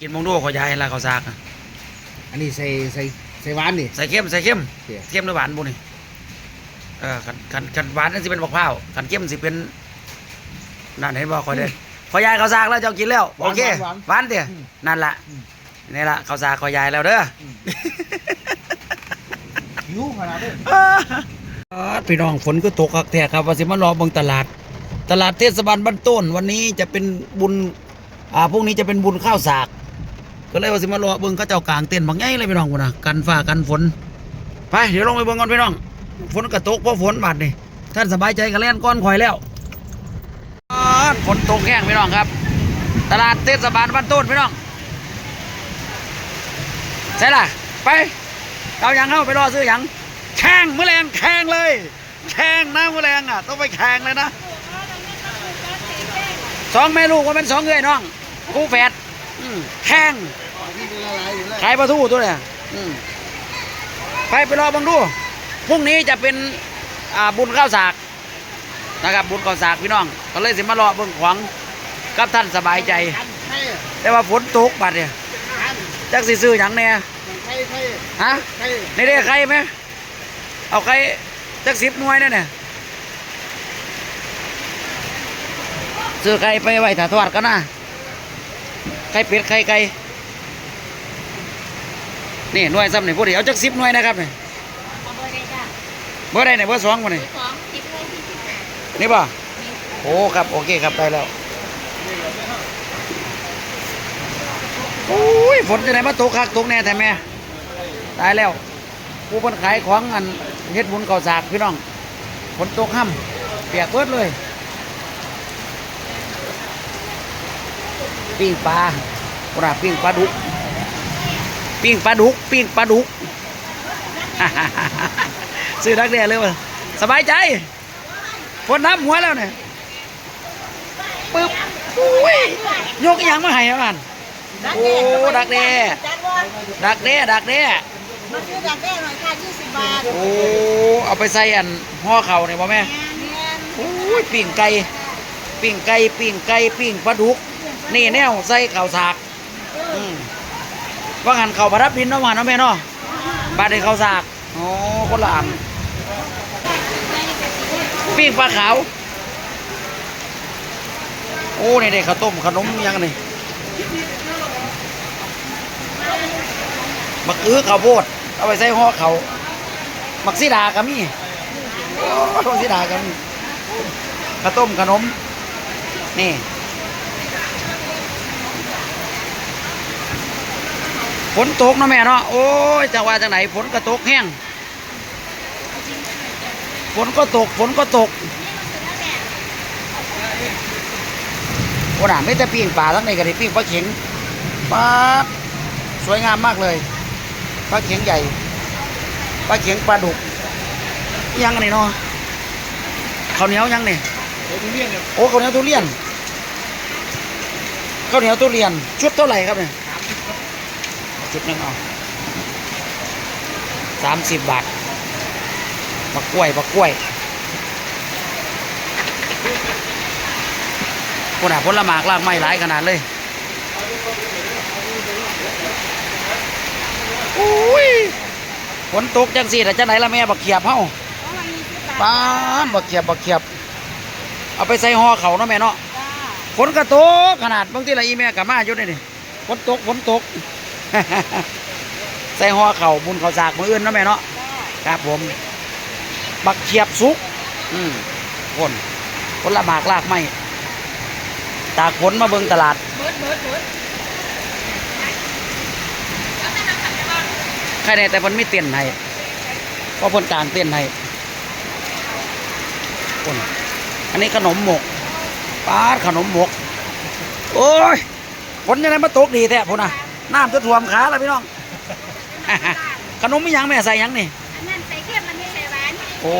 กินมงดูขอยายละเขาวสากอะอันนี้ใส่ใส่ใส่หวานนี่ใส่เข้มใส่เข้มเดี๋ยวเข้มหรือหวานบุนี่เออขันขันขันหวานนั่นสิเป็นบักพร้าวขันเข้มสิเป็นนั่นเห็นบ่คอยเด้ขอยายเขาวสากแล้วเจ้ากินแล้วโอเคหวานเดียนั่นละนี่ละเขาวสากขอยายแล้วเด้อหิวขนาดนี้อ่าพี่น้องฝนก็ตกคักแท้ครับว่าสิมารอเบิ่งตลาด ตลาดเทศบาลบ้านต้น วันนี้จะเป็นบุญอ่าพรุ่งนี้จะเป็นบุญข้าวสาก ก็เลยว่าสิมารอเบิ่งเขาเจ้ากลางเต้นบางไงเลยพี่น้องพุ่นนะกันฟ้ากันฝนไปเดี๋ยวลงไปเบิ่งก่อนพี่น้อง ฝนก็ตกเพราะฝนบาดนี่ท่านสบายใจกันแล่นก้อนข่อยแล้วฝนตกแห้งพี่น้องครับ ตลาดเทศบาลบ้านต้นพี่น้องใช่ล่ะไปเอายังเข้าไปรอซื้อยังแข่งมือแรงแข่งเลยแข่งนะมือแรงอะต้องไปแข่งเลยนะสองแม่ลูกว่าเป็นสองเงยน้องคู่แฝดแข่ง นี่เป็นอะไรอยู่แล้วขายปลาทูตัวเนี่ยอืมไปไปรอบังดูพรุ่งนี้จะเป็นอ่าบุญข้าวสากนะครับบุญข้าวสากพี่น้องก็เลยสิมารอเบิ่งขวางกับท่านสบายใจกันไข่อะแต่ว่าฝนตกบัดเนี่ยกันจักสิซื้อหยังแน่ไข่ไข่ฮะไข่ในเด้ใครไหมเอาใครจักสิบหน่วยนั่นเนี่ยซื้อไก่ไปไว้ถ้าทอดก็นะไข่เป็ดไข่ไก่ นี่หน่วยซ้ำนี่พอดีเอาจักสิบหน่วยนะครับนี่เอาเบอร์ใดจ้ะเบอร์ใดเนี่ยเบอร์สองมานี่สองสิบเลยที่สิบห้านี่ป่ะโอ้ครับโอเคครับได้แล้วโอ้ยฝนจะไหนมาตกคักตกแน่แต่แม่ตายแล้วผู้คนขายของอันเฮ็ดบุญเก่าสากพี่น้องฝนตกห่ำเปียกเบิดเลยปิ้งปลาปลาปิ้งปลาดุก ปิ้งปลาดุก ปิ้งปลาดุก ซื้อดักแด่เลยวะสบายใจฝนน้ำหัวแล้วเนี่ยปึ๊บอุ้ยยกอหยังมาให้อะมันโอ้ดักแด่จัดว่าดักแด่ดักแด่มาซื้อดักแด้หน่อยค่ะยี่สิบบาท โอ้ เอาไปใส่อันห่อเข่าเนี่ยบ่แม่แมนแมนโอ้ยปิ้งไก่ปิ้งไก่ปิ้งไก่ปิ้งปลาดุก นี่แนวใส่ข้าวสากอืม ว่างันเขาวประดับดินเนาะว่าเนาะแม่เนาะบาดในข้าสากโอ้คนละอันปิ้งปลาขาว โอ้นี่เด็กข้าวต้มขนมยังนี่มักอื้อข้าวโพดเอาไปใส่ห่อเขามักซีดาก็มีโอ้มักซีดาก็มีข้าวต้มขนมนี่ ฝนตกเนาะแม่เนาะโอ้ยจังหวะจังไหนฝนก็ตกแห้งฝนก็ตกฝนก็ตกโอ้ด่าไม่แต่ปิ้งปลาทั้งในกระดิ่ปิ้งปลาเข็งปลาดสวยงามมากเลยปลาเข็งใหญ่ปลาเข็งปลาดุกยังไงเนาะข้าวเหนียวยังนี่เดี๋ยวมึงเรียกเนี่ยโอ้ข้าวเหนียวทุเรียนข้าวเหนียวทุเรียนชุดเท่าไหร่ครับเนี่ย ชุดหนึงเอาสามสิบบาทบักกล้วยบักกล้วยคนอะผลหมากลากไม้หลายขนาดเลยอุ้ยฝนตกจังสิแต่จังไหนละแม่บักเขียบเฮาเพราะมันมีสิบบาทป้านบักเขียบบักเขียบ เอาไปใส่ห่อเขาเนาะแม่เนาะจ้าฝนก็ตกขนาดบางทีละอีแม่กับมาอยู่นี่นี่ฝนตกฝนตก ใส่ห่อเข่าวบุญเขาวสากมืออื่นเนาะแม่เนาะจ้าครับผม บักเขียบสุก อืมคนคนละหมากลากไม้ตากฝนมาเบิ่งตลาด เบิดเบิดเบิดใครในแต่เพิ่นไม่เต้นให้เพราะเพิ่นกลางเต้นให้คนอันนี้ขนมหมกปาดขนมหมก โอ้ยฝนยังไงมาตกดีแท้พุ่นน่ะ น้ำจะท่วมขาแล้วพี่น้อง ขนมมีหยังแม่ใส่หยังนี่ อันนั้นใส่เข้มมันไม่ใส่หวานโอ้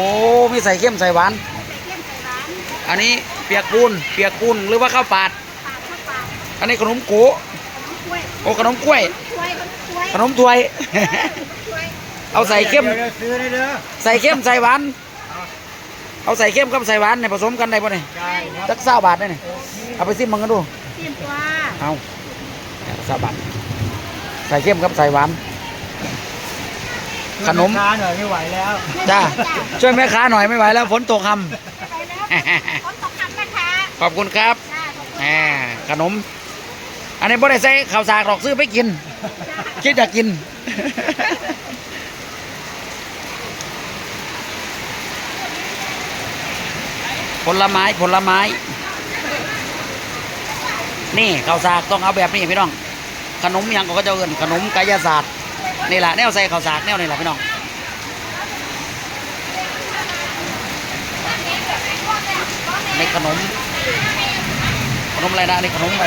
มีใส่เข้มใส่หวาน ใส่เข้มใส่หวานอันนี้เปียกปูน เปียกปูนหรือว่าข้าวปาด ปากเข้าปากอันนี้ขนมกูกล้วยโอ้ขนมกล้วย กล้วยกล้วยขนมถ้วย กล้วยเอาใส่เข้ม ดี๋ยวดี๋ยวซื้อได้เด้อใส่เข้มใส่หวาน เอาใส่เข้มกับใส่หวานเนี่ยผสมกันได้ป่ะเนี่ยได้ครับจักเศร้าบาทได้เนี่ยเอาไปซิมมันกันดู เตรียมตัวเอาสะบัด ใส่เข้มครับใส่หวาน ขนม ช้าหน่อยไม่ไหวแล้ว จ้าช่วยแม่ค้าหน่อยไม่ไหวแล้วฝนตกคไปแล้วคนตกคำนะคะำขอบคุณครับจ้าขอบคุณแหมขนม อันนี้บ่ได้ใส่ข้าวสากหรอกซื้อไปกิน คิดอยากกิน ผลไม้ผลไม้ นี่ข้าวสากต้องเอาแบบนี้พี่น้อง ขนมยังก็จะเอินขนมกายศาสตร์นี่แหละแนวใส่ข้าวสากแนวนี่แหละพี่น้องในขนม ขนมอะไรนะในขนมไป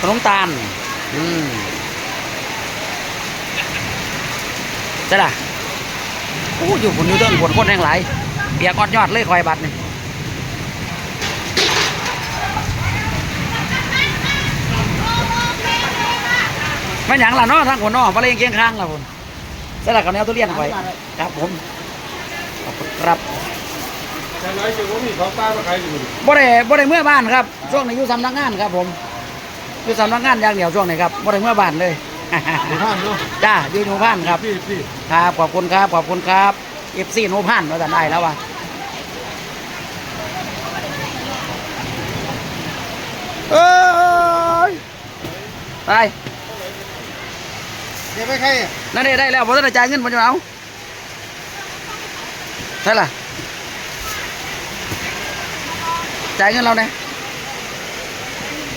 ขนมตาลอืมใช่ล่ะโอ้อยู่บนอยู่เติ้งบนคนแหงหลายเปียกอดยอดเลยคอยบัตรนี่ ไม่หยังล่ะเนาะทางคนเนอกมาเล่นเคียงข้างล่ะผมใช่ล่ะกับแนวทุเรียนคอยครับผมขอบคุณครับแต่ร้อยจุดว่ามีของป้ามาขายอยู่ดิบ่ได้บ่ได้เมื่อบ้านครับช่วงนี้อยู่สำนักงานครับ ผมอยู่สำนักงานอย่างเดียวช่วงนี้ครับบ่ได้เมื่อบ้านเลยหมู่บ้านเนาะจ้าอยู่หนูพันครับ พี่พี่ครับขอบคุณครับขอบคุณครับเอฟซีหนูพันมาแต่ได้แล้ววะเอ้ยไป เดี๋ยวไม่ใครนั่นนี่ได้แล้วผมจะจ่ายเงินผมจะเอาใช่ล่ะจ่ายเงินเราเนี่ย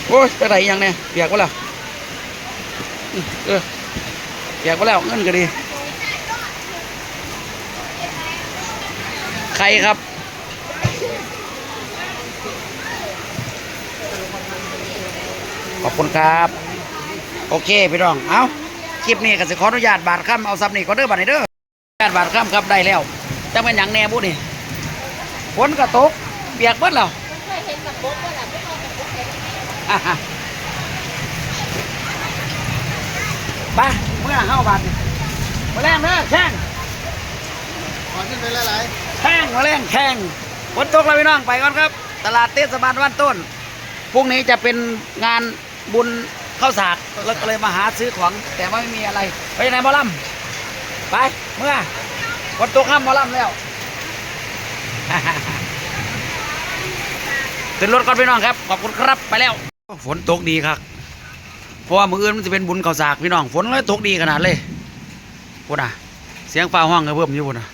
โอ้ยไปไหนยังเนี่ยเปียกวะล่ะเออเปียกวะแล้วเงินก็ดีใครครับขอบคุณครับ โอเคพี่น้อง เอา คลิปนี้ก็สิขออนุญาตบาทค่ำเอาซับนี่ก็เด้อบัดนี้เด้อญาตบาทค่ำครับได้แล้วจังเป็นหยังแน่บุนี่ฝนก็ตกเปียกเบิดแล้วเคยเห็นกับโบ๊ทก็แหละไม่เคยกับโบ๊ทเห็นอะฮะไปเมื่อเข้าบาทนี่มาแรงเด้อแข่งขอขึ้นไปหลายแข่งมาแรงแข่งฝนตกแล้วพี่น้องไปก่อนครับ ตลาดเทศบาลวันต้นพรุ่งนี้จะเป็นงานบุญ ข้าวสากแล้วก็เลยมาหาซื้อของแต่ว่าไม่มีอะไร ไปไหนมอลำไปเมื่อฝนตกข้ามมอลำแล้วขึ้นรถก่อนพี่น้องครับ ขอบคุณครับไปแล้ว ฝนตกดีครับเพราะว่ามืออื่นมันจะเป็นบุญข้าวสากพี่น้อง ฝนเลยตกดีขนาดเลยพูดนะเสียงฟ้าห้องก็เพิ่มอยู่พูดนะ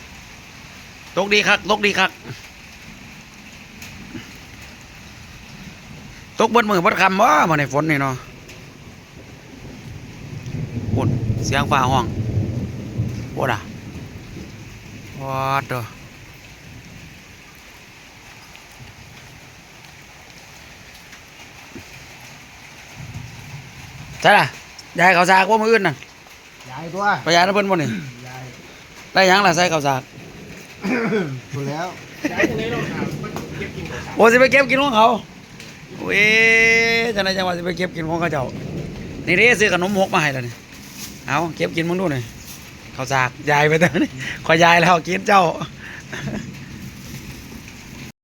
ตกดีครับตกดีครับตกเบนมือบนคำว่ามาในฝนนี่เนาะพูดเสียงฟ้าห้องพูดอะวัดเด้อใช่ล่ะยายเขาวสากว่ามืออื่นน่ะๆยายตัวไปยายนะเพิ่นบ่นี่ยายได้หยังล่ะใส่ข้าวสากถูกแล้วโอ้สิไปเก็บกินของเขาเว้ยจังไดจังว่าสิไปเก็บกินของเขาเจ้านี่เด้ซื้อขนมหกมาให้แล้วนี่ เอาเก็บกินมึงดูหน่อยข้าวสากยายไปเถอะนี่ขอยายแล้วกินเจ้า